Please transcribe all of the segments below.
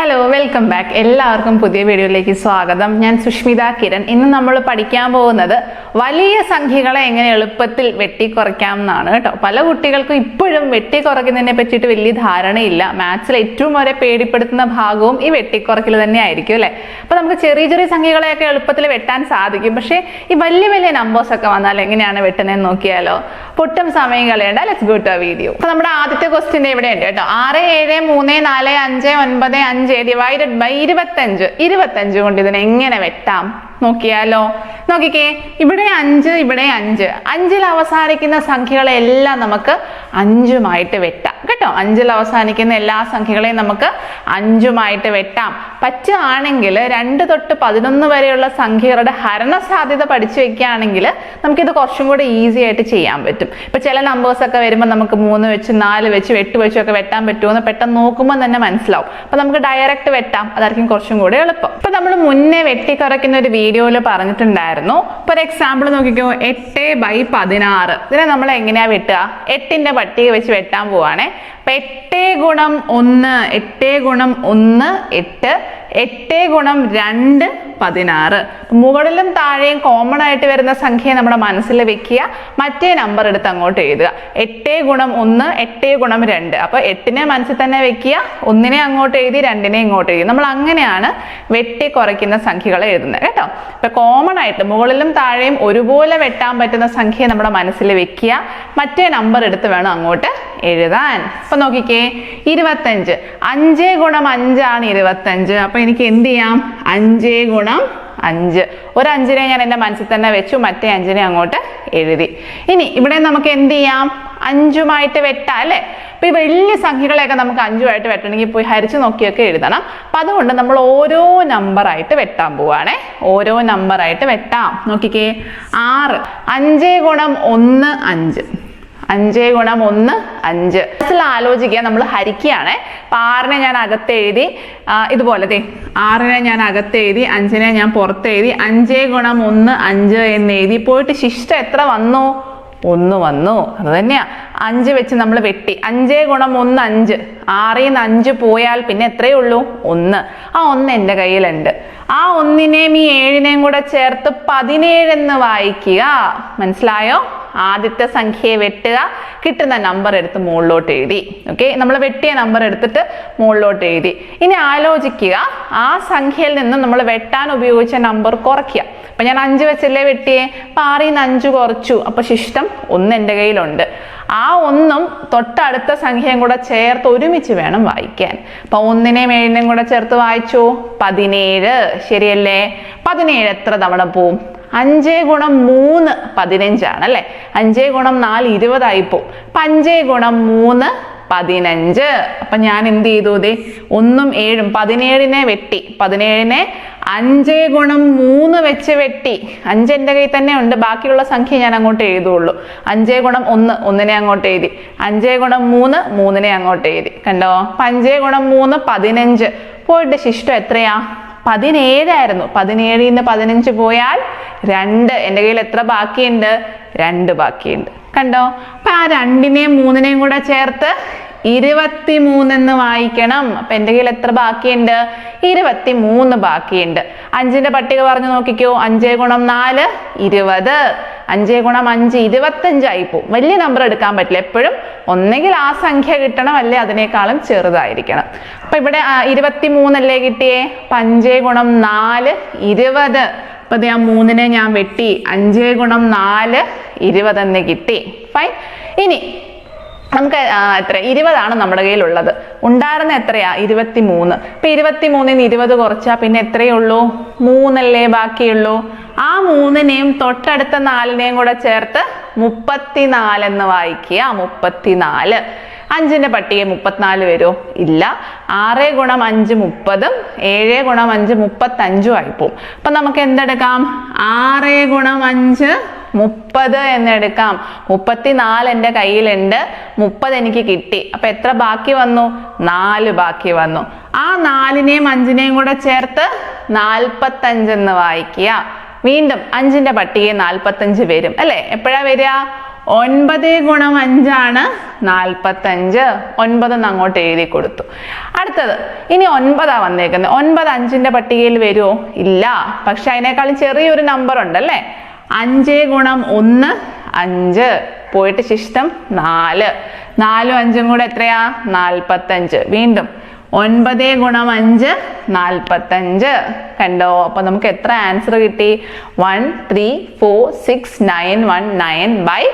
Hello welcome back എല്ലാവർക്കും പുതിയ വീഡിയോയിലേക്ക് സ്വാഗതം. ഞാൻ സുഷ്മിത കിരൺ. ഇന്ന് നമ്മൾ പഠിക്കാൻ പോകുന്നത് വലിയ സംഖ്യകളെ എങ്ങനെ എളുപ്പത്തിൽ വെട്ടിക്കുറയ്ക്കാം എന്നാണ് കേട്ടോ. പല കുട്ടികൾക്കും ഇപ്പോഴും വെട്ടിക്കുറയ്ക്കുന്നതിനെ പറ്റിയിട്ട് വലിയ ധാരണയില്ല. മാത്സിൽ ഏറ്റവും വരെ പേടിപ്പെടുത്തുന്ന ഭാഗവും ഈ വെട്ടിക്കുറയ്ക്കൽ തന്നെ ആയിരിക്കും അല്ലേ? അപ്പോൾ നമുക്ക് ചെറിയ ചെറിയ സംഖ്യകളെയൊക്കെ എളുപ്പത്തിൽ വെട്ടാൻ സാധിക്കും. പക്ഷേ ഈ വലിയ വലിയ നമ്പേഴ്സ് ഒക്കെ വന്നാൽ എങ്ങനെയാണ് വെട്ടുന്നതെന്ന് നോക്കിയാലോ? പൊട്ടും സമയം കളയേണ്ട. ലെറ്റ്സ് ഗോ ടു വീഡിയോ അപ്പോൾ നമ്മുടെ ആദ്യത്തെ ക്വസ്റ്റിന്റെ ഇവിടെ ഉണ്ട് കേട്ടോ. ആറ് ഏഴ് മൂന്ന് നാല് അഞ്ച് ഒൻപത് അഞ്ച് ഡിവൈഡഡ് ബൈ ഇരുപത്തഞ്ച്. ഇരുപത്തഞ്ച് കൊണ്ട് ഇതിനെ എങ്ങനെ വെട്ടാം? നോക്കിയാലോ? നോക്കിക്കേ ഇവിടെ അഞ്ച് ഇവിടെ അഞ്ച്. അഞ്ചിൽ അവസാനിക്കുന്ന സംഖ്യകളെല്ലാം നമുക്ക് അഞ്ചുമായിട്ട് വെട്ടാം. കേട്ടോ? അഞ്ചിൽ അവസാനിക്കുന്ന എല്ലാ സംഖ്യകളെയും നമുക്ക് അഞ്ചുമായിട്ട് വെട്ടാം. പറ്റുകയാണെങ്കിൽ രണ്ട് തൊട്ട് പതിനൊന്ന് വരെയുള്ള സംഖ്യകളുടെ ഹരണ സാധ്യത പഠിച്ചു വെക്കുകയാണെങ്കിൽ നമുക്കിത് കുറച്ചും കൂടെ ഈസി ആയിട്ട് ചെയ്യാൻ പറ്റും. ഇപ്പൊ ചില നമ്പേഴ്സ് ഒക്കെ വരുമ്പോൾ നമുക്ക് മൂന്ന് വെച്ച് നാല് വെച്ച് എട്ട് വെച്ചും ഒക്കെ വെട്ടാൻ പറ്റുമെന്ന് പെട്ടെന്ന് നോക്കുമ്പോൾ തന്നെ മനസ്സിലാവും. അപ്പൊ നമുക്ക് ഡയറക്റ്റ് വെട്ടാം. അതായിരിക്കും കുറച്ചും കൂടെ എളുപ്പം. ഇപ്പൊ നമ്മൾ മുന്നേ വെട്ടി വെട്ടിക്കുറയ്ക്കുന്ന ഒരു വീഡിയോയിൽ പറഞ്ഞിട്ടുണ്ടായിരുന്നു. ഇപ്പൊ ഒരു എക്സാമ്പിൾ നോക്കിക്കോ. എട്ട് ബൈ പതിനാറ്. ഇതിനെ നമ്മൾ എങ്ങനെയാ വെട്ടുക? എട്ടിന്റെ പട്ടിക വെച്ച് വെട്ടാൻ പോവാണേ. എട്ട് ഗുണം ഒന്ന് എട്ട് ഗുണം ഒന്ന് എട്ട് എട്ട് ഗുണം രണ്ട് പതിനാറ്. മുകളിലും താഴെയും കോമൺ ആയിട്ട് വരുന്ന സംഖ്യ നമ്മുടെ മനസ്സിൽ വെക്കുക. മറ്റേ നമ്പർ എടുത്ത് അങ്ങോട്ട് എഴുതുക. എട്ട് ഗുണം ഒന്ന് എട്ട് ഗുണം രണ്ട്. അപ്പൊ എട്ടിനെ മനസ്സിൽ തന്നെ വെക്കുക. ഒന്നിനെ അങ്ങോട്ട് എഴുതി രണ്ടിനെ ഇങ്ങോട്ട് എഴുതി. നമ്മൾ അങ്ങനെയാണ് വെട്ടി കുറയ്ക്കുന്ന സംഖ്യകൾ എഴുതുന്നത് കേട്ടോ. ഇപ്പൊ കോമൺ ആയിട്ട് മുകളിലും താഴെയും ഒരുപോലെ വെട്ടാൻ പറ്റുന്ന സംഖ്യ നമ്മുടെ മനസ്സിൽ വെക്കുക. മറ്റേ നമ്പർ എടുത്ത് വേണം അങ്ങോട്ട് എഴുതാൻ. അപ്പൊ നോക്കിക്കേ ഇരുപത്തഞ്ച്. അഞ്ച് ഗുണം അഞ്ചാണ് ഇരുപത്തഞ്ച്. അപ്പൊ എനിക്ക് എന്ത് ചെയ്യാം? അഞ്ച് ഗുണം അഞ്ച്. ഒരു അഞ്ചിനെ ഞാൻ എന്റെ മനസ്സിൽ തന്നെ വെച്ചു മറ്റേ അഞ്ചിനെ അങ്ങോട്ട് എഴുതി. ഇനി ഇവിടെ നമുക്ക് എന്ത് ചെയ്യാം? അഞ്ചുമായിട്ട് വെട്ടാം അല്ലേ? അപ്പൊ ഈ വലിയ സംഖ്യകളെയൊക്കെ നമുക്ക് അഞ്ചുമായിട്ട് വെട്ടണമെങ്കിൽ പോയി ഹരിച്ചു നോക്കിയൊക്കെ എഴുതണം. അപ്പൊ അതുകൊണ്ട് നമ്മൾ ഓരോ നമ്പറായിട്ട് വെട്ടാൻ പോവാണേ. ഓരോ നമ്പറായിട്ട് വെട്ടാം. നോക്കിക്കേ ആറ്. അഞ്ച് ഗുണം ഒന്ന് അഞ്ച്. അഞ്ച് ഗുണം ഒന്ന് അഞ്ച്. മനസ്സിൽ ആലോചിക്കുക നമ്മൾ ഹരിക്കുകയാണേ അപ്പൊ ആറിനെ ഞാൻ അകത്തെഴുതി ഇതുപോലെ ദേ ആറിനെ ഞാൻ അകത്തെഴുതി അഞ്ചിനെ ഞാൻ പുറത്തെഴുതി അഞ്ച് ഗുണം ഒന്ന് അഞ്ച് എന്ന് എഴുതി. പോയിട്ട് ശിഷ്ട എത്ര വന്നു? ഒന്ന് വന്നു. അത് തന്നെയാ. അഞ്ച് വെച്ച് നമ്മൾ വെട്ടി. അഞ്ച് ഗുണം ഒന്ന് അഞ്ച്. ആറിൽ നിന്ന് അഞ്ച് പോയാൽ പിന്നെ എത്രയേ ഉള്ളൂ? ഒന്ന്. ആ ഒന്ന് എന്റെ കയ്യിലുണ്ട്. ആ ഒന്നിനെയും ഈ ഏഴിനെയും കൂടെ ചേർത്ത് പതിനേഴ് എന്ന് വായിക്കുക. മനസ്സിലായോ? ആദ്യത്തെ സംഖ്യയെ വെട്ടുക. കിട്ടുന്ന നമ്പർ എടുത്ത് മുകളിലോട്ട് എഴുതി. ഓക്കെ നമ്മൾ വെട്ടിയ നമ്പർ എടുത്തിട്ട് മുകളിലോട്ട് എഴുതി. ഇനി ആലോചിക്കുക. ആ സംഖ്യയിൽ നിന്ന് നമ്മൾ വെട്ടാൻ ഉപയോഗിച്ച നമ്പർ കുറയ്ക്കുക. അപ്പൊ ഞാൻ അഞ്ച് വെച്ചല്ലേ വെട്ടിയേ? അപ്പം ആറിൽ നിന്ന് അഞ്ച് കുറച്ചു. അപ്പൊ ശിഷ്ടം ഒന്ന് എന്റെ കയ്യിലുണ്ട്. ആ ഒന്നും തൊട്ടടുത്ത സംഖ്യയും കൂടെ ചേർത്ത് ഒരുമിച്ച് വേണം വായിക്കാൻ. അപ്പൊ ഒന്നിനെയും ഏഴിനെയും കൂടെ ചേർത്ത് വായിച്ചു? പതിനേഴ്. ശരിയല്ലേ? പതിനേഴ് എത്ര തവണ പോവും? അഞ്ചേ ഗുണം മൂന്ന് പതിനഞ്ചാണ് അല്ലെ? അഞ്ചേ ഗുണം നാല് ഇരുപതായി പോവും. അപ്പൊ അഞ്ചേ ഗുണം മൂന്ന് പതിനഞ്ച്. അപ്പൊ ഞാൻ എന്ത് ചെയ്തു ദേ ഒന്നും ഏഴും പതിനേഴിനെ വെട്ടി. പതിനേഴിനെ അഞ്ചേ ഗുണം മൂന്ന് വെച്ച് വെട്ടി. അഞ്ച് എന്റെ കയ്യിൽ തന്നെ ഉണ്ട് ബാക്കിയുള്ള സംഖ്യ ഞാൻ അങ്ങോട്ട് എഴുതുള്ളൂ. അഞ്ചേ ഗുണം ഒന്ന് ഒന്നിനെ അങ്ങോട്ട് എഴുതി. അഞ്ചേ ഗുണം മൂന്ന് മൂന്നിനെ അങ്ങോട്ട് എഴുതി. കണ്ടോ? അപ്പൊ അഞ്ചേ ഗുണം മൂന്ന് പതിനഞ്ച്. പോയിട്ട് ശിഷ്ടം എത്രയാ? പതിനേഴായിരുന്നു പതിനേഴിൽ നിന്ന് പതിനഞ്ച് പോയാൽ രണ്ട്. എന്റെ കയ്യിൽ എത്ര ബാക്കിയുണ്ട്? രണ്ട് ബാക്കിയുണ്ട്. കണ്ടോ? അപ്പൊ ആ രണ്ടിനെയും മൂന്നിനെയും കൂടെ ചേർത്ത് ഇരുപത്തി മൂന്നെന്ന് വായിക്കണം. അപ്പൊ എന്റെ കയ്യിൽ എത്ര ബാക്കിയുണ്ട്? ഇരുപത്തി മൂന്ന് ബാക്കിയുണ്ട്. അഞ്ചിന്റെ പട്ടിക പറഞ്ഞു നോക്കിക്കോ. അഞ്ചേ ഗുണം നാല് ഇരുപത്. അഞ്ചേ ഗുണം അഞ്ച് ഇരുപത്തഞ്ചായി പോവും. വലിയ നമ്പർ എടുക്കാൻ പറ്റില്ല. എപ്പോഴും ഒന്നെങ്കിൽ ആ സംഖ്യ കിട്ടണം അല്ലെ? അതിനേക്കാളും ചെറുതായിരിക്കണം. അപ്പൊ ഇവിടെ ഇരുപത്തി മൂന്നല്ലേ കിട്ടിയേ? അപ്പൊ അഞ്ചേ ഗുണം നാല് ഇരുപത്. അപ്പൊ ഞാൻ മൂന്നിനെ ഞാൻ വെട്ടി. അഞ്ചേ ഗുണം നാല് ഇരുപതെന്ന് കിട്ടി. ഫൈൻ ഇനി നമുക്ക് എത്ര? ഇരുപതാണ് നമ്മുടെ കയ്യിലുള്ളത്. ഉണ്ടായിരുന്ന എത്രയാ? ഇരുപത്തി മൂന്ന് ഇപ്പൊ ഇരുപത്തി മൂന്നിൽ നിന്ന് ഇരുപത് കുറച്ചാ പിന്നെ എത്രയേ ഉള്ളൂ? മൂന്നല്ലേ ബാക്കിയുള്ളൂ. ആ മൂന്നിനെയും തൊട്ടടുത്ത നാലിനെയും കൂടെ ചേർത്ത് മുപ്പത്തിനാല് എന്ന് വായിക്കുക. മുപ്പത്തിനാല്. അഞ്ചിന്റെ പട്ടിക മുപ്പത്തിനാല് വരുമോ ഇല്ല. ആറ് ഗുണം അഞ്ച് മുപ്പതും ഏഴ് ഗുണം അഞ്ച് മുപ്പത്തഞ്ചും ആയിപ്പോവും. അപ്പൊ നമുക്ക് എന്തെടുക്കാം? ആറ് ഗുണം അഞ്ച് മുപ്പത് എന്നെടുക്കാം മുപ്പത്തിനാല് എന്റെ കയ്യിലുണ്ട്. മുപ്പത് എനിക്ക് കിട്ടി. അപ്പൊ എത്ര ബാക്കി വന്നു? നാല് ബാക്കി വന്നു. ആ നാലിനെയും അഞ്ചിനെയും കൂടെ ചേർത്ത് നാൽപ്പത്തഞ്ചെന്ന് വായിക്കുക. വീണ്ടും അഞ്ചിന്റെ പട്ടികയിൽ നാൽപ്പത്തഞ്ച് വരും. അല്ലേ? എപ്പോഴാ വരിക? ഒൻപത് ഗുണം അഞ്ചാണ് നാൽപ്പത്തഞ്ച്. ഒൻപതെന്ന് അങ്ങോട്ട് എഴുതി കൊടുത്തു. അടുത്തത് ഇനി ഒൻപതാ വന്നേക്കുന്നത്. ഒൻപത് അഞ്ചിന്റെ പട്ടികയിൽ വരുമോ? ഇല്ല. പക്ഷെ അതിനേക്കാളും ചെറിയൊരു നമ്പർ ഉണ്ടല്ലേ? അഞ്ച് ഗുണം ഒന്ന് അഞ്ച്. പോയിട്ട് ശിഷ്ടം നാല്. നാലും അഞ്ചും കൂടെ എത്രയാ? നാൽപ്പത്തഞ്ച് വീണ്ടും ഒൻപത് ഗുണം അഞ്ച് നാൽപ്പത്തഞ്ച് കണ്ടോ? അപ്പൊ നമുക്ക് എത്ര ആൻസർ കിട്ടി? One three four six nine one nine by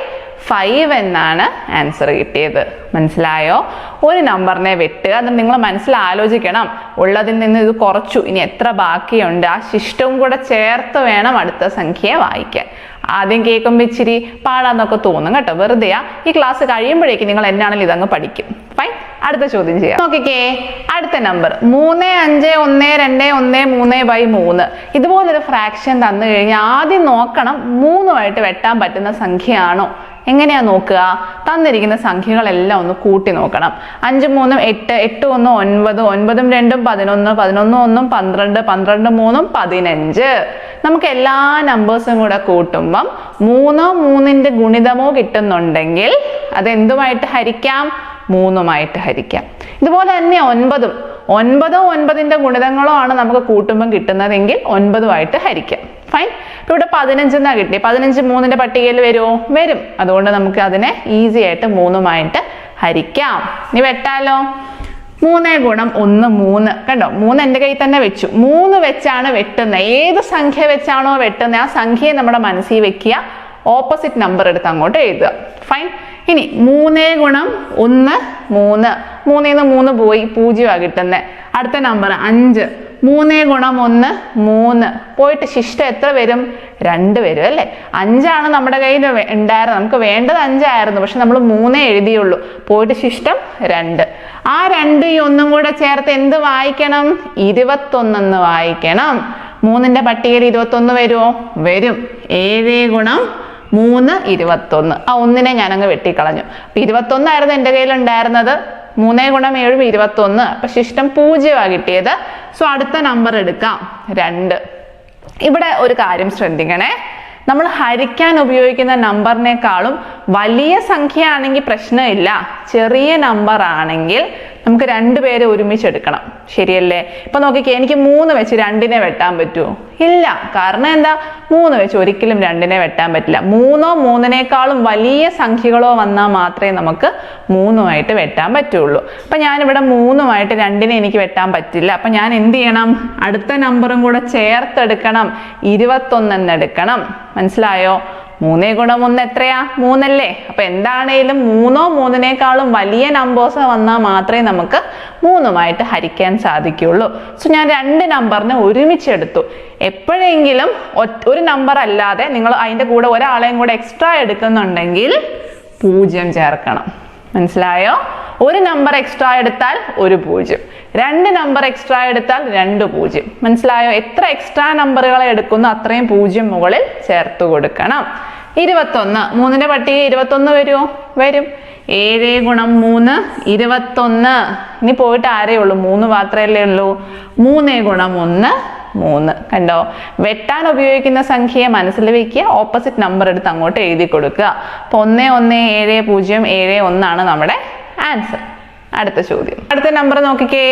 five എന്നാണ് ആൻസർ കിട്ടിയത്. മനസ്സിലായോ? ഒരു നമ്പറിനെ വെട്ടുക അത് നിങ്ങൾ മനസ്സിൽ ആലോചിക്കണം ഉള്ളതിൽ നിന്ന് ഇത് കുറച്ചു ഇനി എത്ര ബാക്കിയുണ്ട്? ആ ശിഷ്ടവും കൂടെ ചേർത്ത് വേണം അടുത്ത സംഖ്യയെ വായിക്കാൻ. ആദ്യം കേൾക്കുമ്പോൾ ഇച്ചിരി പാടാന്നൊക്കെ തോന്നും കേട്ടോ. വെറുതെയാ. ഈ ക്ലാസ് കഴിയുമ്പോഴേക്കും നിങ്ങൾ എന്നാണെങ്കിലും ഇതങ്ങ് പഠിക്കും. ഫൈൻ അടുത്ത ചോദ്യം ചെയ്യാം. നോക്കിക്കേ. അടുത്ത നമ്പർ മൂന്ന് അഞ്ച് ഒന്ന് രണ്ട് ഒന്ന് മൂന്ന് ബൈ മൂന്ന്. ഇതുപോലൊരു ഫ്രാക്ഷൻ തന്നു കഴിഞ്ഞാൽ ആദ്യം നോക്കണം മൂന്നുമായിട്ട് വെട്ടാൻ പറ്റുന്ന സംഖ്യയാണോ? എങ്ങനെയാ നോക്കുക? തന്നിരിക്കുന്ന സംഖ്യകളെല്ലാം ഒന്ന് കൂട്ടി നോക്കണം. അഞ്ച് മൂന്നും എട്ട് എട്ട് ഒന്നും ഒൻപത് ഒൻപതും രണ്ടും പതിനൊന്ന് പതിനൊന്ന് ഒന്നും പന്ത്രണ്ട് പന്ത്രണ്ട് മൂന്നും പതിനഞ്ച്. നമുക്ക് എല്ലാ നമ്പേഴ്സും കൂടെ കൂട്ടുമ്പം മൂന്നോ മൂന്നിന്റെ ഗുണിതമോ കിട്ടുന്നുണ്ടെങ്കിൽ അത് എന്തുമായിട്ട് ഹരിക്കാം? മൂന്നുമായിട്ട് ഹരിക്കാം. ഇതുപോലെ തന്നെ ഒൻപതും ഒൻപതോ ഒൻപതിന്റെ ഗുണിതങ്ങളോ ആണ് നമുക്ക് കൂട്ടുമ്പം കിട്ടുന്നതെങ്കിൽ ഒൻപതുമായിട്ട് ഹരിക്കാം. ഫൈൻ ഇപ്പൊ ഇവിടെ പതിനഞ്ചെന്നാ കിട്ടി പതിനഞ്ച് മൂന്നിന്റെ പട്ടികയിൽ വരുമോ വരും. അതുകൊണ്ട് നമുക്ക് അതിനെ ഈസി ആയിട്ട് മൂന്നുമായിട്ട് ഹരിക്കാം. ഇനി വെട്ടാലോ? മൂന്ന് ഗുണം ഒന്ന് മൂന്ന്. കണ്ടോ? മൂന്ന് എന്റെ കയ്യിൽ തന്നെ വെച്ചു. മൂന്ന് വെച്ചാണ് വെട്ടുന്നത്. ഏത് സംഖ്യ വെച്ചാണോ വെട്ടുന്നത്? ആ സംഖ്യയെ നമ്മുടെ മനസ്സിൽ വെക്കുക. ഓപ്പോസിറ്റ് നമ്പർ എടുത്ത് അങ്ങോട്ട് എഴുതുക. ഫൈൻ ഇനി മൂന്നേ ഗുണം ഒന്ന് മൂന്ന്. മൂന്നിൽ നിന്ന് മൂന്ന് പോയി പൂജ്യമാണ് കിട്ടുന്നത് അടുത്ത നമ്പർ അഞ്ച്. മൂന്നേ ഗുണം ഒന്ന് മൂന്ന്. പോയിട്ട് ശിഷ്ടം എത്ര വരും? രണ്ട് വരും അല്ലേ? അഞ്ചാണ് നമ്മുടെ കയ്യിൽ ഉണ്ടായിരുന്നത്. നമുക്ക് വേണ്ടത് അഞ്ചായിരുന്നു പക്ഷെ നമ്മൾ മൂന്നേ എഴുതിയുള്ളൂ. പോയിട്ട് ശിഷ്ടം രണ്ട്. ആ രണ്ട് ഈ ഒന്നും കൂടെ ചേർത്ത് എന്ത് വായിക്കണം? ഇരുപത്തൊന്നെന്ന് വായിക്കണം. മൂന്നിന്റെ പട്ടികയിൽ ഇരുപത്തൊന്ന് വരുമോ വരും. ഏഴേ ഗുണം മൂന്ന് ഇരുപത്തൊന്ന്. ആ ഒന്നിനെ ഞാനങ്ങ് വെട്ടിക്കളഞ്ഞു. അപ്പൊ ഇരുപത്തൊന്നായിരുന്നു എന്റെ കയ്യിൽ ഉണ്ടായിരുന്നത് മൂന്നേ ഗുണം ഏഴും ഇരുപത്തൊന്ന്. അപ്പൊ ശിഷ്ടം പൂജ്യമാണ് കിട്ടിയത്. സോ അടുത്ത നമ്പർ എടുക്കാം. രണ്ട്. ഇവിടെ ഒരു കാര്യം ശ്രദ്ധിക്കണേ. നമ്മൾ ഹരിക്കാൻ ഉപയോഗിക്കുന്ന നമ്പറിനേക്കാളും വലിയ സംഖ്യ ആണെങ്കിൽ പ്രശ്നമില്ല. ചെറിയ നമ്പർ ആണെങ്കിൽ നമുക്ക് രണ്ടു പേരെ ഒരുമിച്ച് എടുക്കണം ശരിയല്ലേ? ഇപ്പൊ നോക്കിക്കേ എനിക്ക് മൂന്ന് വെച്ച് രണ്ടിനെ വെട്ടാൻ പറ്റുമോ ഇല്ല. കാരണം എന്താ? മൂന്ന് വെച്ച് ഒരിക്കലും രണ്ടിനെ വെട്ടാൻ പറ്റില്ല. മൂന്നോ മൂന്നിനേക്കാളും വലിയ സംഖ്യകളോ വന്നാൽ മാത്രമേ നമുക്ക് മൂന്നുമായിട്ട് വെട്ടാൻ പറ്റുള്ളൂ. അപ്പൊ ഞാനിവിടെ മൂന്നുമായിട്ട് രണ്ടിനെ എനിക്ക് വെട്ടാൻ പറ്റില്ല. അപ്പൊ ഞാൻ എന്ത് ചെയ്യണം? അടുത്ത നമ്പറും കൂടെ ചേർത്തെടുക്കണം. ഇരുപത്തൊന്നെന്ന് എടുക്കണം. മനസ്സിലായോ? മൂന്നേ ഗുണം ഒന്ന് എത്രയാ? മൂന്നല്ലേ? അപ്പൊ എന്താണേലും മൂന്നോ മൂന്നിനേക്കാളും വലിയ നമ്പേഴ്സ് വന്നാൽ മാത്രമേ നമുക്ക് മൂന്നുമായിട്ട് ഹരിക്കാൻ സാധിക്കുള്ളൂ സോ ഞാൻ രണ്ട് നമ്പറിനെ ഒരുമിച്ചെടുത്തു. എപ്പോഴെങ്കിലും ഒരു നമ്പർ അല്ലാതെ നിങ്ങൾ അതിന്റെ കൂടെ ഒരാളെയും കൂടെ എക്സ്ട്രാ എടുക്കുന്നുണ്ടെങ്കിൽ പൂജ്യം ചേർക്കണം. മനസ്സിലായോ? ഒരു നമ്പർ എക്സ്ട്രാ എടുത്താൽ ഒരു പൂജ്യം. രണ്ട് നമ്പർ എക്സ്ട്രാ എടുത്താൽ രണ്ട് പൂജ്യം. മനസ്സിലായോ? എത്ര എക്സ്ട്രാ നമ്പറുകൾ എടുക്കുന്നു അത്രയും പൂജ്യം മുകളിൽ ചേർത്ത് കൊടുക്കണം. ഇരുപത്തൊന്ന്. മൂന്നിന്റെ പട്ടിക ഇരുപത്തൊന്ന് വരുമോ വരും. ഏഴ് ഗുണം മൂന്ന് ഇരുപത്തൊന്ന്. ഇനി പോയിട്ട് ആരേ ഉള്ളൂ? മൂന്ന് മാത്രമല്ലേ ഉള്ളൂ. മൂന്ന് ഗുണം ഒന്ന് മൂന്ന്. കണ്ടോ? വെട്ടാൻ ഉപയോഗിക്കുന്ന സംഖ്യയെ മനസ്സിൽ വയ്ക്കുക ഓപ്പോസിറ്റ് നമ്പർ എടുത്ത് അങ്ങോട്ട് എഴുതി കൊടുക്കുക. അപ്പൊ ഒന്ന് ഒന്ന് ഏഴ് പൂജ്യം ഏഴ് ഒന്നാണ് നമ്മുടെ ആൻസർ അടുത്ത ചോദ്യം. അടുത്ത നമ്പർ നോക്കിക്കേ.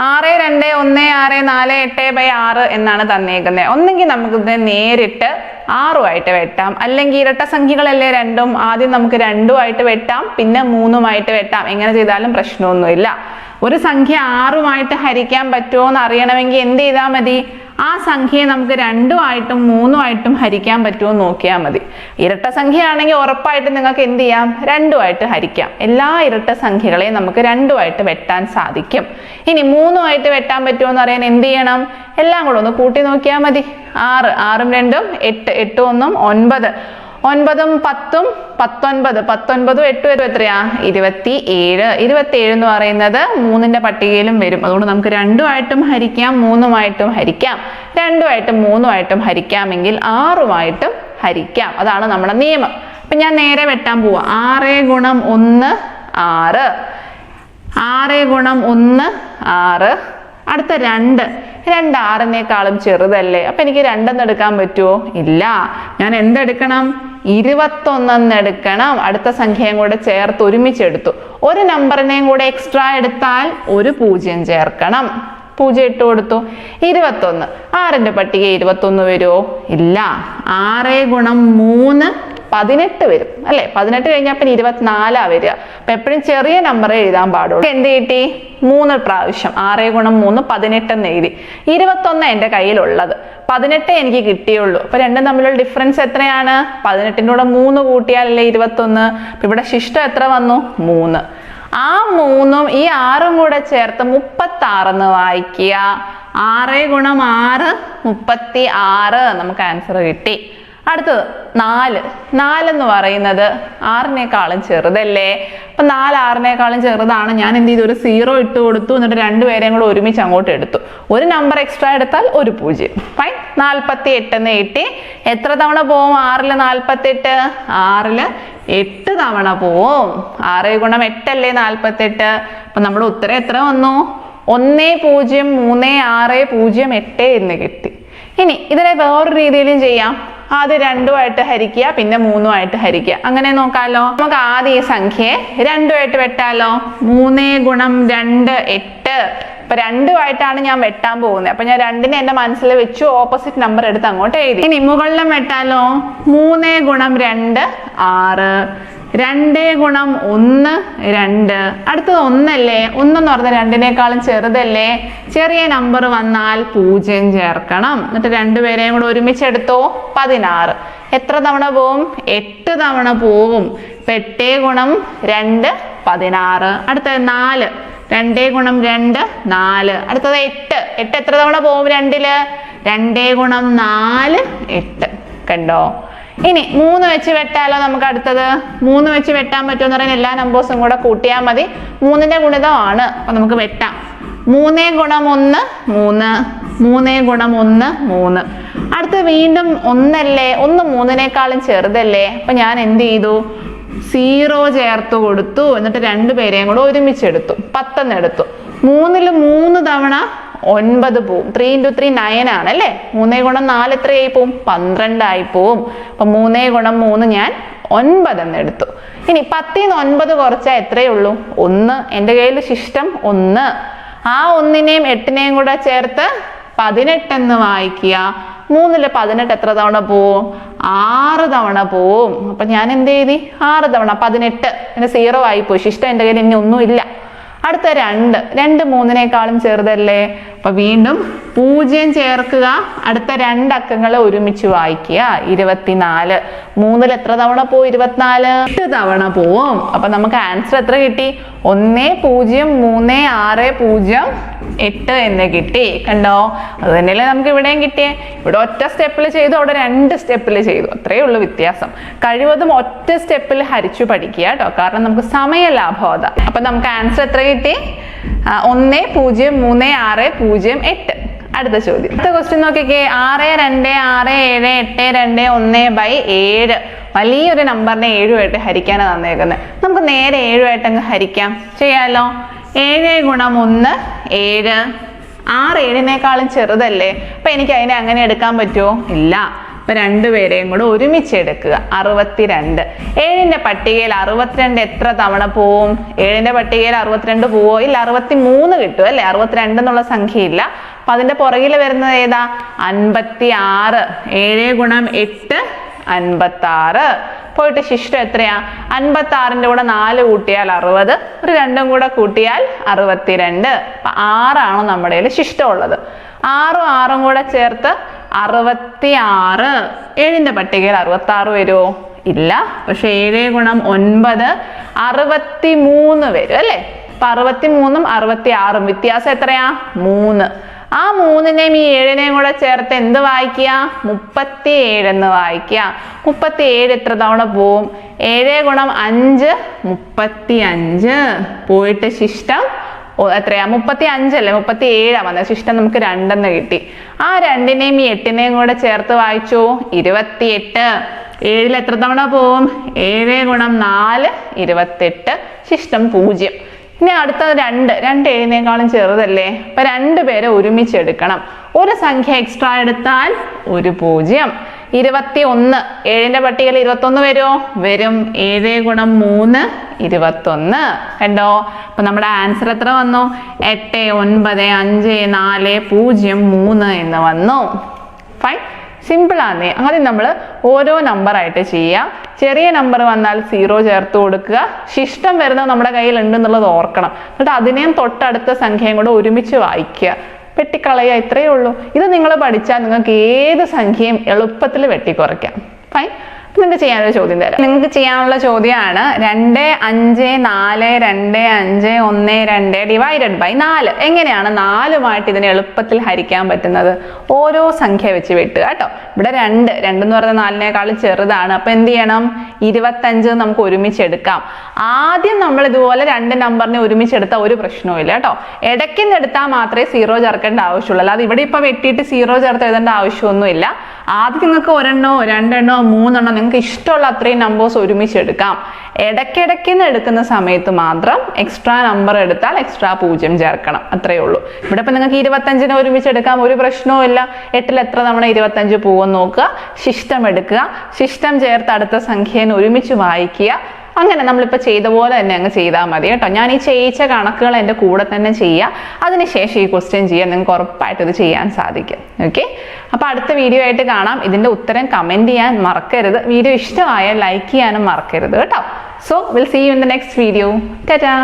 ആറ് രണ്ട് ഒന്ന് ആറ് നാല് എട്ട് ബൈ ആറ് എന്നാണ് തന്നേക്കുന്നത് ഒന്നെങ്കിൽ നമുക്ക് ഇതിനെ നേരിട്ട് ആറുമായിട്ട് വെട്ടാം. അല്ലെങ്കിൽ ഇരട്ട സംഖ്യകളല്ലേ രണ്ടും. ആദ്യം നമുക്ക് രണ്ടുമായിട്ട് വെട്ടാം. പിന്നെ മൂന്നുമായിട്ട് വെട്ടാം. എങ്ങനെ ചെയ്താലും പ്രശ്നമൊന്നുമില്ല. ഒരു സംഖ്യ ആറുമായിട്ട് ഹരിക്കാൻ പറ്റുമോ എന്ന് അറിയണമെങ്കിൽ എന്ത് ചെയ്താൽ മതി? ആ സംഖ്യയെ നമുക്ക് രണ്ടുമായിട്ടും മൂന്നുമായിട്ടും ഹരിക്കാൻ പറ്റുമോ നോക്കിയാൽ മതി. ഇരട്ട സംഖ്യ ആണെങ്കിൽ ഉറപ്പായിട്ടും നിങ്ങൾക്ക് എന്ത് ചെയ്യാം? രണ്ടുമായിട്ട് ഹരിക്കാം. എല്ലാ ഇരട്ട സംഖ്യകളെയും നമുക്ക് രണ്ടുമായിട്ട് വെട്ടാൻ സാധിക്കും. ഇനി മൂന്നുമായിട്ട് വെട്ടാൻ പറ്റുമോ എന്ന് അറിയാൻ എന്ത് ചെയ്യണം? എല്ലാം കൂടെ ഒന്ന് കൂട്ടി നോക്കിയാൽ മതി. ആറ് ആറും രണ്ടും എട്ട് എട്ടും ഒന്നും ഒൻപത്. ഒൻപതും പത്തും പത്തൊൻപത്. പത്തൊൻപതും എട്ടും എട്ടും എത്രയാ? ഇരുപത്തി ഏഴ്. ഇരുപത്തി ഏഴ് എന്ന് പറയുന്നത് മൂന്നിന്റെ പട്ടികയിലും വരും. അതുകൊണ്ട് നമുക്ക് രണ്ടുമായിട്ടും ഹരിക്കാം മൂന്നുമായിട്ടും ഹരിക്കാം. രണ്ടുമായിട്ടും മൂന്നുമായിട്ടും ഹരിക്കാമെങ്കിൽ ആറുമായിട്ടും ഹരിക്കാം. അതാണ് നമ്മുടെ നിയമം. അപ്പൊ ഞാൻ നേരെ വെട്ടാൻ പോവാ. ആറ് ഗുണം ഒന്ന് ആറ്. ആറ് ഗുണം ഒന്ന് ആറ്. അടുത്ത രണ്ട്. രണ്ട് ആറിനേക്കാളും ചെറുതല്ലേ. അപ്പൊ എനിക്ക് രണ്ടെന്ന് എടുക്കാൻ പറ്റുമോ ഇല്ല. ഞാൻ എന്തെടുക്കണം? ഇരുപത്തൊന്നെന്ന് എടുക്കണം. അടുത്ത സംഖ്യയും കൂടെ ചേർത്ത് ഒരുമിച്ചെടുത്തു. ഒരു നമ്പറിനെയും കൂടെ എക്സ്ട്രാ എടുത്താൽ ഒരു പൂജ്യം ചേർക്കണം. പൂജ്യം ഇട്ട് കൊടുത്തു. ഇരുപത്തൊന്ന്. ആറിന്റെ പട്ടിക ഇരുപത്തൊന്ന് വരുമോ ഇല്ല. ആറ് ഗുണം മൂന്ന് പതിനെട്ട് വരും അല്ലെ? പതിനെട്ട് കഴിഞ്ഞാൽ പിന്നെ ഇരുപത്തിനാലാ വരിക. അപ്പൊ എപ്പോഴും ചെറിയ നമ്പറേ എഴുതാൻ പാടുള്ളൂ. എന്ത് കിട്ടി? മൂന്ന് പ്രാവശ്യം. ആറ് ഗുണം മൂന്ന് പതിനെട്ട് എന്ന് എഴുതി. ഇരുപത്തൊന്ന് എന്റെ കയ്യിലുള്ളത്. പതിനെട്ട് എനിക്ക് കിട്ടിയുള്ളൂ. അപ്പൊ രണ്ടും തമ്മിലുള്ള ഡിഫറൻസ് എത്രയാണ്? പതിനെട്ടിന്റെ കൂടെ മൂന്ന് കൂട്ടിയാലല്ലേ ഇരുപത്തൊന്ന്? അപ്പൊ ഇവിടെ ശിഷ്ടം എത്ര വന്നു? മൂന്ന്. ആ മൂന്നും ഈ ആറും കൂടെ ചേർത്ത് മുപ്പത്തി ആറെന്ന് വായിക്കുക. ആറ് ഗുണം ആറ് മുപ്പത്തി ആറ് നമുക്ക് ആൻസർ കിട്ടി. അടുത്തത് നാല്. നാലെന്ന് പറയുന്നത് ആറിനേക്കാളും ചെറുതല്ലേ? അപ്പൊ നാല് ആറിനേക്കാളും ചെറുതാണ്. ഞാൻ എന്ത് ചെയ്തു? ഒരു സീറോ ഇട്ട് കൊടുത്തു. എന്നിട്ട് രണ്ടുപേരെയും കൂടെ ഒരുമിച്ച് അങ്ങോട്ട് എടുത്തു. ഒരു നമ്പർ എക്സ്ട്രാ എടുത്താൽ ഒരു പൂജ്യം. ഫൈൻ നാൽപ്പത്തി എട്ട്. എന്ന് കിട്ടി എത്ര തവണ പോവും ആറിൽ നാൽപ്പത്തി എട്ട് ആറിൽ എട്ട് തവണ പോവും. ആറ് ഗുണം എട്ടല്ലേ നാൽപ്പത്തെട്ട് അപ്പൊ നമ്മുടെ ഉത്തരം എത്ര വന്നു? ഒന്ന് പൂജ്യം മൂന്ന് ആറ് പൂജ്യം എട്ട് എന്ന് കിട്ടി. ഇനി ഇതിനെ വേറൊരു രീതിയിലും ചെയ്യാം. ആദ്യം രണ്ടുമായിട്ട് ഹരിക്കുക പിന്നെ മൂന്നുമായിട്ട് ഹരിക്കുക. അങ്ങനെ നോക്കാലോ. നമുക്ക് ആദ്യം ഈ സംഖ്യയെ രണ്ടുമായിട്ട് വെട്ടാലോ? മൂന്ന് ഗുണം രണ്ട് എട്ട്. അപ്പൊ രണ്ടുമായിട്ടാണ് ഞാൻ വെട്ടാൻ പോകുന്നത്. അപ്പൊ ഞാൻ രണ്ടിനെ എന്റെ മനസ്സിൽ വെച്ചു ഓപ്പോസിറ്റ് നമ്പർ എടുത്ത് അങ്ങോട്ട് എഴുതി. ഇനി മുകളിലും വെട്ടാലോ? മൂന്ന് ഗുണം രണ്ട് ആറ്. രണ്ട് ഗുണം ഒന്ന് രണ്ട്. അടുത്തത് ഒന്നല്ലേ? ഒന്നെന്ന് പറഞ്ഞാൽ രണ്ടിനേക്കാളും ചെറുതല്ലേ? ചെറിയ നമ്പർ വന്നാൽ പൂജ്യം ചേർക്കണം. എന്നിട്ട് രണ്ടുപേരെയും കൂടെ ഒരുമിച്ചെടുത്തോ പതിനാറ്. എത്ര തവണ പോവും? എട്ട് തവണ പോവും. പെട്ടേ ഗുണം രണ്ട് പതിനാറ്. അടുത്തത് നാല്. രണ്ടേ ഗുണം രണ്ട് നാല്. അടുത്തത് എട്ട്. എട്ട് എത്ര തവണ പോവും രണ്ടിൽ? രണ്ടേ ഗുണം നാല് എട്ട്. കണ്ടോ? ഇനി മൂന്ന് വെച്ച് വെട്ടാലോ നമുക്ക് അടുത്തത്? മൂന്ന് വെച്ച് വെട്ടാൻ പറ്റുമെന്ന് പറയുന്ന എല്ലാ നമ്പേഴ്സും കൂടെ കൂട്ടിയാൽ മതി. മൂന്നിന്റെ ഗുണിതമാണ്. അപ്പൊ നമുക്ക് വെട്ടാം. മൂന്നേ ഗുണം ഒന്ന് മൂന്ന്. മൂന്നേ ഗുണം ഒന്ന് മൂന്ന്. അടുത്ത് വീണ്ടും ഒന്നല്ലേ? ഒന്ന് മൂന്നിനേക്കാളും ചെറുതല്ലേ? അപ്പൊ ഞാൻ എന്ത് ചെയ്തു? സീറോ ചേർത്ത് കൊടുത്തു. എന്നിട്ട് രണ്ടുപേരെയും കൂടെ ഒരുമിച്ചെടുത്തു. പത്തെന്ന് എടുത്തു മൂന്നിൽ മൂന്ന് തവണ ഒൻപത് പോവും. ത്രീ ഇന്റു ത്രീ നയൻ ആണ് അല്ലേ? മൂന്നേ ഗുണം നാല് എത്രയായി പോവും? പന്ത്രണ്ടായി പോവും. അപ്പൊ മൂന്നേ ഗുണം മൂന്ന് ഞാൻ ഒൻപത് എന്ന് എടുത്തു. ഇനി പത്തിൽ നിന്ന് ഒൻപത് കുറച്ചാൽ എത്രയേ ഉള്ളൂ? ഒന്ന്. എന്റെ കയ്യിൽ ശിഷ്ടം ഒന്ന്. ആ ഒന്നിനെയും എട്ടിനെയും കൂടെ ചേർത്ത് പതിനെട്ടെന്ന് വായിക്കുക. മൂന്നിൽ പതിനെട്ട് എത്ര തവണ പോവും? ആറ് തവണ പോവും. അപ്പൊ ഞാൻ എന്ത് ചെയ്തി? ആറ് തവണ പതിനെട്ട്. എന്റെ സീറോ ആയിപ്പോയി ശിഷ്ടം എന്റെ കയ്യിൽ ഇനി ഒന്നുമില്ല. അടുത്ത രണ്ട് രണ്ട് മൂന്നിനേക്കാളും ചെറുതല്ലേ? അപ്പൊ വീണ്ടും പൂജ്യം ചേർക്കുക. അടുത്ത രണ്ട് അക്കങ്ങളെ ഒരുമിച്ച് വായിക്കുക. ഇരുപത്തിനാല്. മൂന്നിൽ എത്ര തവണ പോവും? ഇരുപത്തിനാല്. എട്ട് തവണ പോവും. അപ്പൊ നമുക്ക് ആൻസർ എത്ര കിട്ടി? ഒന്ന് പൂജ്യം മൂന്ന് ആറ് പൂജ്യം എട്ട് എന്ന് കിട്ടി. കണ്ടോ? അത് തന്നെയല്ലേ നമുക്ക് ഇവിടെയും കിട്ടിയേ? ഇവിടെ ഒറ്റ സ്റ്റെപ്പിൽ ചെയ്തു അവിടെ രണ്ട് സ്റ്റെപ്പിൽ ചെയ്തു. അത്രയേ ഉള്ളൂ വ്യത്യാസം. കഴിവതും ഒറ്റ സ്റ്റെപ്പിൽ ഹരിച്ചു പഠിക്കുക കേട്ടോ. കാരണം നമുക്ക് സമയലാഭം അതാ. അപ്പൊ നമുക്ക് ആൻസർ എത്ര കിട്ടി ഒന്ന് പൂജ്യം മൂന്ന് ആറ് പൂജ്യം എട്ട്. അടുത്ത ചോദ്യം. അടുത്ത ക്വസ്റ്റ്യൻ നോക്കിക്കേ. ആറ് രണ്ട് ആറ് ഏഴ് എട്ട് രണ്ട് ഒന്ന് ബൈ ഏഴ്. വലിയൊരു നമ്പറിനെ ഏഴുമായിട്ട് ഹരിക്കാനാണ് തന്നേക്കുന്നത് നമുക്ക് നേരെ ഏഴുമായിട്ട് അങ്ങ് ഹരിക്കാം. ചെയ്യാലോ? ഏഴ് ഗുണം ഒന്ന് ഏഴ്. ആറ് ഏഴിനേക്കാളും ചെറുതല്ലേ? അപ്പൊ എനിക്ക് അതിനെ അങ്ങനെ എടുക്കാൻ പറ്റുമോ ഇല്ല. അപ്പൊ രണ്ടുപേരെയും കൂടെ ഒരുമിച്ച് എടുക്കുക അറുപത്തിരണ്ട്. ഏഴിന്റെ പട്ടികയിൽ അറുപത്തിരണ്ട് എത്ര തവണ പോവും? ഏഴിന്റെ പട്ടികയിൽ അറുപത്തിരണ്ട് പോവോ? ഇല്ല അറുപത്തി മൂന്ന് കിട്ടും അല്ലെ? അറുപത്തിരണ്ട് എന്നുള്ള സംഖ്യയില്ല. അപ്പൊ അതിന്റെ പുറകിൽ വരുന്നത് ഏതാ? അൻപത്തി ആറ് ഏഴ് ഗുണം എട്ട് അൻപത്തി ആറ് പോയിട്ട് ശിഷ്ടം എത്രയാ? അൻപത്തി ആറിന്റെ കൂടെ നാല് കൂട്ടിയാൽ അറുപത്. ഒരു രണ്ടും കൂടെ കൂട്ടിയാൽ അറുപത്തിരണ്ട്. അപ്പൊ ആറാണ് നമ്മുടെ കയ്യിൽ ശിഷ്ടമുള്ളത്. ആറും ആറും കൂടെ ചേർത്ത് അറുപത്തി ആറ് ഏഴിന്റെ പട്ടികയിൽ അറുപത്തി ആറ് വരുമോ ഇല്ല. പക്ഷെ ഏഴ് ഗുണം ഒൻപത് അറുപത്തി മൂന്ന് വരും അല്ലേ? അപ്പൊ അറുപത്തി മൂന്നും അറുപത്തി ആറും വ്യത്യാസം എത്രയാ? മൂന്ന്. ആ മൂന്നിനെയും ഈ ഏഴിനെയും കൂടെ ചേർത്ത് എന്ത് വായിക്കുക? മുപ്പത്തി എന്ന് വായിക്കുക. മുപ്പത്തി ഏഴ് എത്ര തവണ പോവും? ഏഴ് ഗുണം അഞ്ച് മുപ്പത്തി അഞ്ച് പോയിട്ട് ശിഷ്ടം എത്രയാ? മുപ്പത്തി അഞ്ചല്ലേ മുപ്പത്തി ഏഴാ വന്നത് ശിഷ്ടം നമുക്ക് രണ്ടെന്ന് കിട്ടി. ആ രണ്ടിനെയും ഈ എട്ടിനെയും കൂടെ ചേർത്ത് വായിച്ചു. ഇരുപത്തിയെട്ട്. ഏഴിൽ എത്ര തവണ പോവും? ഏഴ് ഗുണം നാല് ഇരുപത്തെട്ട്. ശിഷ്ടം പൂജ്യം. ഇനി അടുത്തത് രണ്ട്. രണ്ട് ഏഴിനേക്കാളും ചെറുതല്ലേ? അപ്പൊ രണ്ടുപേരെ ഒരുമിച്ച് എടുക്കണം ഒരു സംഖ്യ എക്സ്ട്രാ എടുത്താൽ ഒരു പൂജ്യം. ഇരുപത്തി ഒന്ന് ഏഴിന്റെ പട്ടികയിൽ ഇരുപത്തൊന്ന് വരുമോ? വരും. ഏഴ് ഗുണം മൂന്ന് ഇരുപത്തൊന്ന്. കണ്ടോ? അപ്പൊ നമ്മുടെ ആൻസർ എത്ര വന്നു? എട്ട് ഒൻപത് അഞ്ച് നാല് പൂജ്യം മൂന്ന് എന്ന് വന്നു. ഫൈൻ സിമ്പിൾ ആണ് ആദ്യം നമ്മൾ ഓരോ നമ്പർ ആയിട്ട് ചെയ്യാം. ചെറിയ നമ്പർ വന്നാൽ സീറോ ചേർത്ത് കൊടുക്കുക. ശിഷ്ടം വരുന്നത് നമ്മുടെ കയ്യിൽ ഉണ്ടെന്നുള്ളത് ഓർക്കണം. എന്നിട്ട് അതിനെയും തൊട്ടടുത്ത സംഖ്യയും കൂടെ ഒരുമിച്ച് വായിക്കുക. വെട്ടിക്കളയുക ഇത്രയേ ഉള്ളൂ. ഇത് നിങ്ങൾ പഠിച്ചാൽ നിങ്ങൾക്ക് ഏത് സംഖ്യയും എളുപ്പത്തിൽ വെട്ടിക്കുറയ്ക്കാം. ഫൈൻ നിങ്ങൾക്ക് ചെയ്യാനുള്ള ചോദ്യം തരാം. നിങ്ങൾക്ക് ചെയ്യാനുള്ള ചോദ്യമാണ് രണ്ട് അഞ്ച് നാല് രണ്ട് അഞ്ച് ഒന്ന് രണ്ട് ഡിവൈഡഡ് ബൈ നാല്. എങ്ങനെയാണ് നാലുമായിട്ട് ഇതിനെ എളുപ്പത്തിൽ ഹരിക്കാൻ പറ്റുന്നത്? ഓരോ സംഖ്യ വെച്ച് വെട്ടുക കേട്ടോ. ഇവിടെ രണ്ട് എന്ന് പറയുന്നത് നാലിനേക്കാളും ചെറുതാണ്. അപ്പൊ എന്ത് ചെയ്യണം? ഇരുപത്തഞ്ച് നമുക്ക് ഒരുമിച്ച് എടുക്കാം. ആദ്യം നമ്മൾ ഇതുപോലെ രണ്ട് നമ്പറിനെ ഒരുമിച്ച് എടുത്താൽ ഒരു പ്രശ്നവും ഇല്ല കേട്ടോ. ഇടയ്ക്ക് എടുത്താൽ മാത്രമേ സീറോ ചേർക്കേണ്ട ആവശ്യമുള്ളൂ. അല്ലാതെ ഇവിടെ ഇപ്പൊ വെട്ടിയിട്ട് സീറോ ചേർത്ത് എഴുതേണ്ട ആവശ്യമൊന്നുമില്ല. ആദ്യം നിങ്ങൾക്ക് ഒരെണ്ണോ രണ്ടെണ്ണോ മൂന്നെണ്ണോ നിങ്ങൾക്ക് ഇഷ്ടമുള്ള അത്രയും നമ്പേഴ്സ് ഒരുമിച്ച് എടുക്കാം. ഇടയ്ക്കിടയ്ക്ക് നിന്ന് എടുക്കുന്ന സമയത്ത് മാത്രം എക്സ്ട്രാ നമ്പർ എടുത്താൽ എക്സ്ട്രാ പൂജ്യം ചേർക്കണം. അത്രയേ ഉള്ളൂ. ഇവിടെ ഇപ്പം നിങ്ങൾക്ക് ഇരുപത്തഞ്ചിന് ഒരുമിച്ച് എടുക്കാം. ഒരു പ്രശ്നവും ഇല്ല. എട്ടിൽ എത്ര തവണ ഇരുപത്തഞ്ച് പോകുമെന്ന് നോക്കുക. ശിഷ്ടം എടുക്കുക. ശിഷ്ടം ചേർത്ത് അടുത്ത സംഖ്യേനെ ഒരുമിച്ച് വായിക്കുക. അങ്ങനെ നമ്മളിപ്പോൾ ചെയ്ത പോലെ തന്നെ അങ്ങ് ചെയ്താൽ മതി കേട്ടോ. ഞാൻ ഈ ചെയ്യിച്ച കണക്കുകൾ എന്റെ കൂടെ തന്നെ ചെയ്യുക അതിനുശേഷം ഈ ക്വസ്റ്റ്യൻ ചെയ്യാൻ നിങ്ങൾക്ക് ഉറപ്പായിട്ട് ഇത് ചെയ്യാൻ സാധിക്കും. ഓക്കെ അപ്പോൾ അടുത്ത വീഡിയോ ആയിട്ട് കാണാം. ഇതിന്റെ ഉത്തരം കമന്റ് ചെയ്യാൻ മറക്കരുത്. വീഡിയോ ഇഷ്ടമായാൽ ലൈക്ക് ചെയ്യാനും മറക്കരുത് കേട്ടോ. So will see you in the next video tata